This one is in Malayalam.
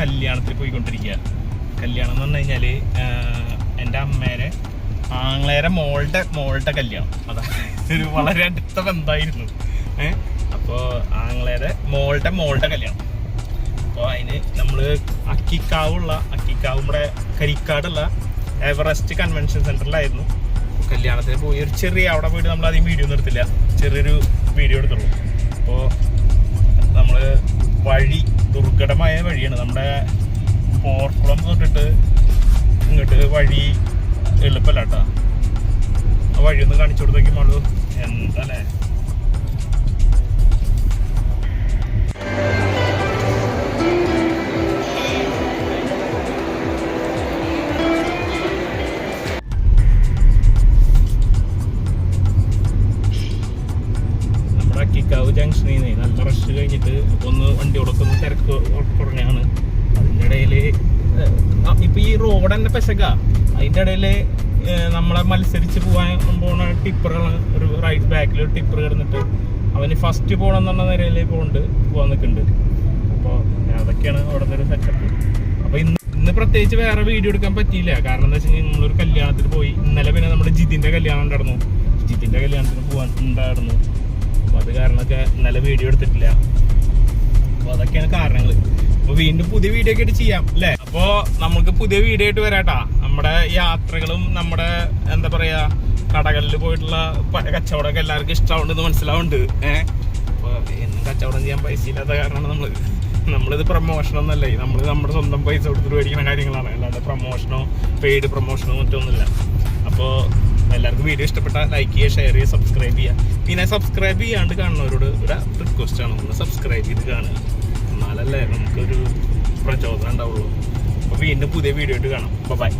കല്യാണത്തിൽ പോയിക്കൊണ്ടിരിക്കുക. കല്യാണം എന്ന് പറഞ്ഞു കഴിഞ്ഞാൽ എന്റെ അമ്മേരെ ആങ്ങളേരെ മോളുടെ മോളുടെ കല്യാണം. അതാണ് ഒരു വളരെ അടുത്ത ബന്ധമായിരുന്നു. ഏഹ് അപ്പോൾ ആങ്ങളേരെ മോളുടെ മോളുടെ കല്യാണം. അപ്പോൾ അതിന് നമ്മൾ അക്കിക്കാവുള്ള അക്കിക്കാവ് നമ്മുടെ കരിക്കാടുള്ള എവറസ്റ്റ് കൺവെൻഷൻ സെന്ററിലായിരുന്നു കല്യാണത്തിന് പോയി ഒരു ചെറിയ അവിടെ പോയിട്ട് നമ്മൾ അധികം വീഡിയോ ഒന്നും എടുത്തില്ല. ചെറിയൊരു വീഡിയോ എടുത്തുള്ളൂ. അപ്പോൾ നമ്മൾ വഴി ദുർഘടമായ വഴിയാണ് നമ്മുടെ പോർക്കുളം തൊട്ടിട്ട് ഇങ്ങോട്ട് വഴി എളുപ്പമല്ല കേട്ടോ. ആ വഴിയൊന്ന് കാണിച്ചു കാണിച്ചു കൊടുത്തേക്ക് മാളു നിന്ന് നല്ല റഷ് കഴിഞ്ഞിട്ട് ഒന്ന് വണ്ടി ഉടക്കുന്ന തിരക്ക് കുറഞ്ഞാണ് അതിന്റെ ഇടയിൽ ഇപ്പൊ ഈ റോഡ് തന്നെ പെശക. അതിന്റെ ഇടയിൽ നമ്മളെ മത്സരിച്ച് പോകാൻ പോണ ടിപ്പറുകൾ ഒരു റൈറ്റ് ബാക്കിൽ ഒരു ടിപ്പർ കിടന്നിട്ട് അവന് ഫസ്റ്റ് പോകണം എന്നുള്ള നിലയിൽ പോണ്ട് പോകാൻ നിൽക്കുന്നുണ്ട് അപ്പോൾ അതൊക്കെയാണ് അവിടുത്തെ ഒരു സെറ്റപ്പ് അപ്പോൾ ഇന്ന് ഇന്ന് പ്രത്യേകിച്ച് വേറെ വീഡിയോ എടുക്കാൻ പറ്റിയില്ല. കാരണം എന്താ വെച്ചാൽ കഴിഞ്ഞാൽ നമ്മളൊരു കല്യാണത്തിന് പോയി. ഇന്നലെ പിന്നെ നമ്മുടെ ജിതിന്റെ കല്യാണം ഉണ്ടായിരുന്നു. ജിതിന്റെ കല്യാണത്തിന് പോകാൻ ഉണ്ടായിരുന്നു. അപ്പോൾ അത് കാരണമൊക്കെ ഇന്നലെ വീഡിയോ എടുത്തിട്ടില്ല. അപ്പോൾ അതൊക്കെയാണ് കാരണങ്ങൾ അപ്പോൾ വീണ്ടും പുതിയ വീഡിയോ ഒക്കെ ആയിട്ട് ചെയ്യാം അല്ലേ? അപ്പോൾ നമുക്ക് പുതിയ വീഡിയോ ആയിട്ട് വരാട്ടാ. നമ്മുടെ യാത്രകളും നമ്മുടെ എന്താ പറയാ കടകളിൽ പോയിട്ടുള്ള കച്ചവടമൊക്കെ എല്ലാവർക്കും ഇഷ്ടമാവുണ്ടെന്ന് മനസ്സിലാവുന്നുണ്ട്. ഏഹ് അപ്പോൾ എന്നും കച്ചവടം ചെയ്യാൻ പൈസ ഇല്ലാത്ത കാരണമാണ് നമ്മൾ നമ്മളിത് പ്രൊമോഷൻ അല്ലേ. നമ്മൾ നമ്മുടെ സ്വന്തം പൈസ കൊടുത്തിട്ട് മേടിക്കുന്ന കാര്യങ്ങളാണ്. അല്ലാതെ പ്രൊമോഷനോ പെയ്ഡ് പ്രൊമോഷനോ മറ്റൊന്നുമില്ല. അപ്പോൾ വീഡിയോ ഇഷ്ടപ്പെട്ട ലൈക്ക് ചെയ്യുക ഷെയർ ചെയ്യുക സബ്സ്ക്രൈബ് ചെയ്യുക. പിന്നെ സബ്സ്ക്രൈബ് ചെയ്യാണ്ട് കാണുന്നവരോട് ഒരു റിക്വസ്റ്റ് ആണ്. ഒന്ന് സബ്സ്ക്രൈബ് ചെയ്ത് കാണുക. എന്നാലല്ലേ നമുക്കൊരു പ്രചോദനം ഉണ്ടാവുള്ളൂ. അപ്പോൾ വീണ്ടും പുതിയ വീഡിയോ ആയിട്ട് കാണാം. ബൈ